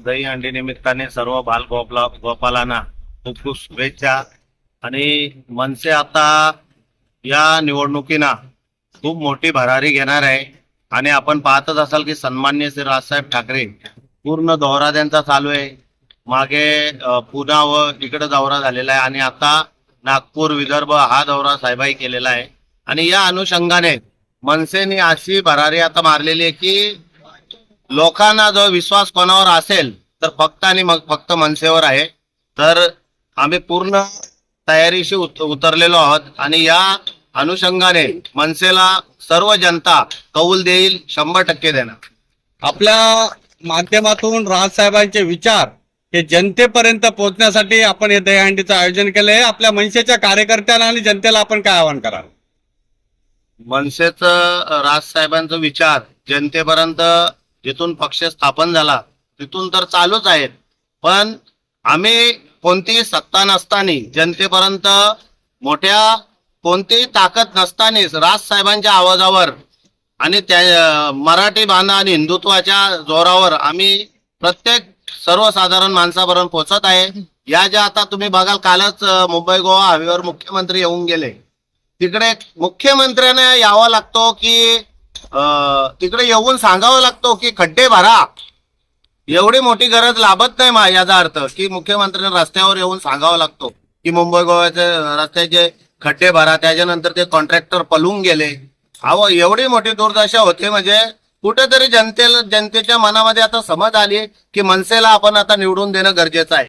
दही अंडी निमित्ताने सर्व बाल गोपाला गोपालांना खूप खूप शुभेच्छा. आणि मनसे आता या निवडणुकीना खूप मोठी भरारी घेणार आहे. आणि आपण पाहतच असाल की सन्मान्य श्री राजसाहेब ठाकरे पूर्ण दौरा त्यांचा चालू आहे. मागे अ, पुणा व इकडे दौरा झालेला आहे. आणि आता नागपूर विदर्भ हा दौरा साहेबाई केलेला आहे. आणि या अनुषंगाने मनसेने अशी भरारी आता मारलेली आहे की लोकांना जो विश्वास कोणावर असेल तर फक्त आणि मग फक्त मनसेवर आहे. तर आम्ही पूर्ण तयारीशी उत- उतरलेलो आहोत. आणि या अनुषंगाने मनसेला सर्व जनता कौल देईल शंभर टक्के देणार. आपल्या माध्यमातून राजसाहेबांचे विचार हे जनतेपर्यंत पोहोचण्यासाठी आपण हे दहीहंडीचं आयोजन केलंय. आपल्या मनसेच्या कार्यकर्त्यांना आणि जनतेला आपण काय आवाहन कराल? मनसेचं राजसाहेबांचा विचार जनतेपर्यंत जिथून पक्ष स्थापन झाला तिथून तर चालूच आहेत. पण आम्ही कोणतीही सत्ता नसताना जनतेपर्यंत मोठ्या कोणतीही ताकद नसतानाच राजसाहेबांच्या आवाजावर आणि त्या मराठी बांधा आणि हिंदुत्वाच्या जोरावर आम्ही प्रत्येक सर्वसाधारण माणसापर्यंत पोहोचत आहे. या ज्या आता तुम्ही बघाल कालच मुंबई गोवा हवेवर मुख्यमंत्री येऊन गेले. तिकडे मुख्यमंत्र्याने यावं लागतो की तिकडे येऊन सांगावं लागतो की खड्डे भरा. एवढी मोठी गरज लाभत नाही मा याचा अर्थ. की मुख्यमंत्र्यांना रस्त्यावर येऊन सांगावं लागतो. की मुंबई गोव्याचे रस्त्याचे खड्डे भरा त्याच्यानंतर ते कॉन्ट्रॅक्टर पलून गेले. अहो एवढी मोठी दुर्दशा होते म्हणजे कुठेतरी जनतेला जनतेच्या मनामध्ये आता समज आली की मनसेला आपण आता निवडून देणं गरजेचं आहे.